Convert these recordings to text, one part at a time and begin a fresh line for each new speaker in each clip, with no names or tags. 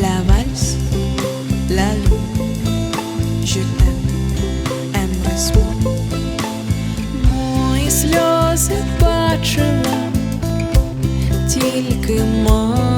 la valse, la lune, je t'aime, aimerais soin. Мої сльози бачила тільки мама.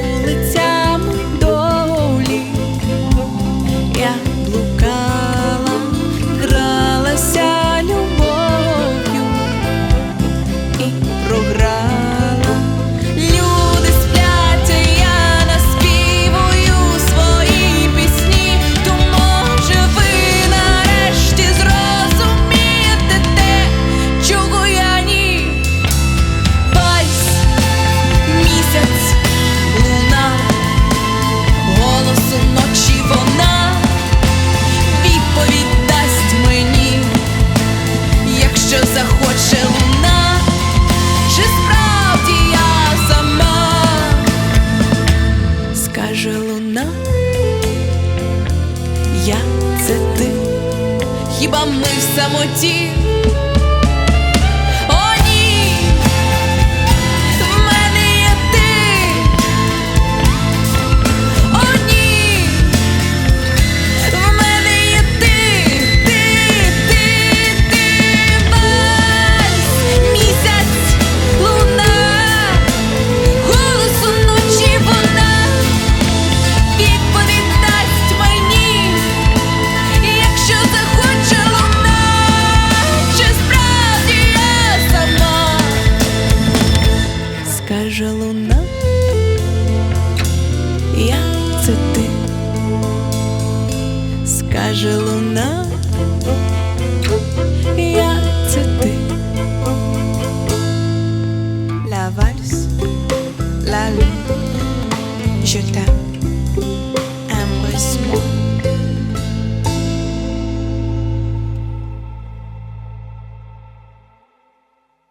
хіба ми в самоті? Жюльден.